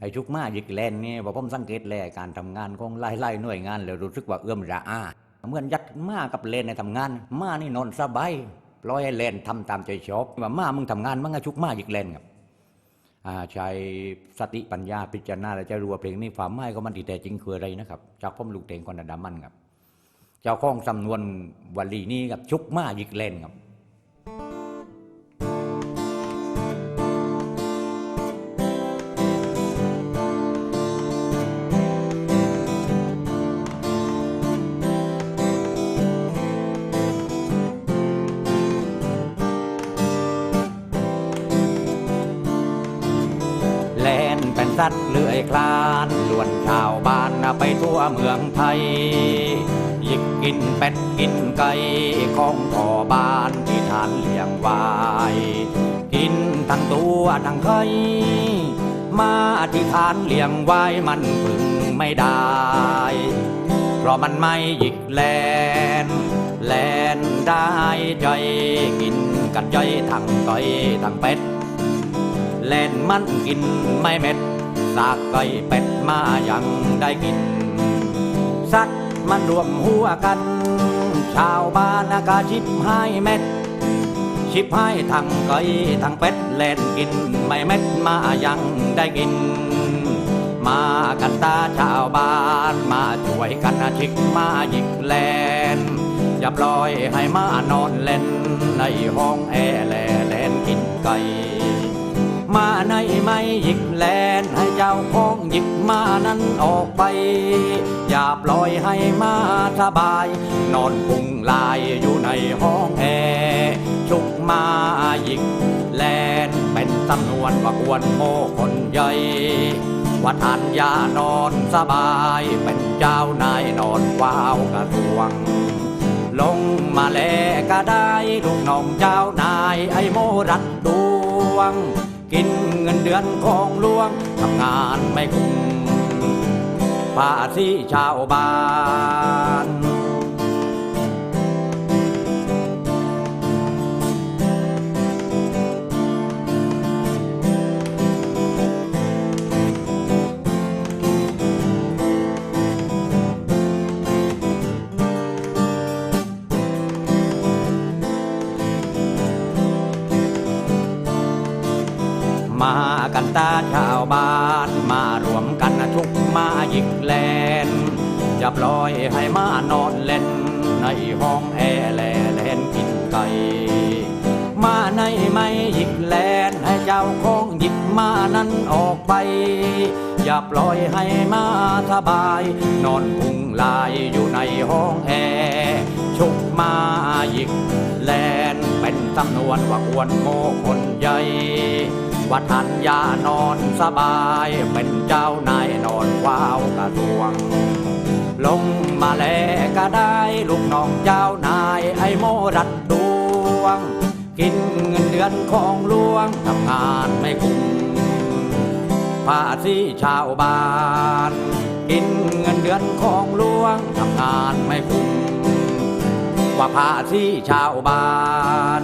ไอ้ชุกมาหยิกแลนนี่พอผมสังเกตแลการทำงานของไล่ไล่หน่วยงานแล้วรู้สึกว่าเอื้อมระอาเหมือนยัดมากับเลนในทำงาน มานี่นอนสบายปล่อยให้เลนทำตามใจชอบว่ามามึงทำงานมึงก็ชุกมาหยิกแลนครับอาใช้สติปัญญาพิจารณาแล้วจะรู้ว่าเพลงนี้ความหมายของมันที่แท้จริงคืออะไรนะครับ จากพ่อมลูกเตงคนดามันครับ เจ้าข้องสำนวนวลีนี้กับชุกมาหยิกแลนครับ สัตว์เลื้อยคลานล้วนชาวบ้านไปทั่วเมืองไทยหยิกกินเป็ดกินไก่ของพ่อบ้านที่ทานเลี้ยงไว้กินทั้งตัวทั้งไข่มาที่ทานเลี้ยงไว้มันพึงไม่ได้ เพราะมันไม่หยิกแลน แลนได้ใจกินกันใจทั้งไก่ทั้งเป็ดเล่นมันกินไม่เม็ด สากไก่เป็ดมายังได้กิน สัตว์มันรวมหัวกัน ชาวบ้านอากาชิบให้เม็ด ชิบให้ทั้งไก่ทั้งเป็ดเล่นกิน ไม่เม็ดมายังได้กิน มากันตาชาวบ้านมาช่วยกันชิกมาหยิกแลนอย่าปล่อยให้มานอนเล่นในห้องแอร์แลเล่นกินไก่ มาในไม่หยิกแลนให้เจ้าของหยิกมานั้นออกไป อย่าปล่อยให้มาสบาย นอนพุงลายอยู่ในห้องแอร์ชุกมาหยิกแลนเป็นสำนวนว่าควรโมคนใหญ่ว่าทานยานอนสบายเป็นเจ้านายนอนว้าวกระทวง ลงมาแลก็ได้ลูกน้องเจ้านายไอโมรัดดวง กินเงินเดือนของหลวงทำงานไม่คุ้มภาษีชาวบ้าน มากันตาชาวบ้านมารวมกันทุกมาหยิกแลน จะปล่อยให้มานอนเล่น ในห้องแอร์แลเล่นกินไก่ มาในไม่หยิกแลน ให้เจ้าของหยิกมานั้นออกไป อย่าปล่อยให้มาสบาย นอนพุงลายอยู่ในห้องแอร์ชุกมาหยิกแลนเป็นจำนวนว่าควรโมคนใหญ่ ว่าทันยานอนสบายเป็นเจ้านายนอนว้าวกระทวง ลงมาแลก็ได้ลูกน้องเจ้านายไอโมรัดดวง กินเงินเดือนของหลวงทำงานไม่คุ้มภาษีชาวบ้านกินเงินเดือนของหลวงทำงานไม่คุ้มกว่าภาษีชาวบ้าน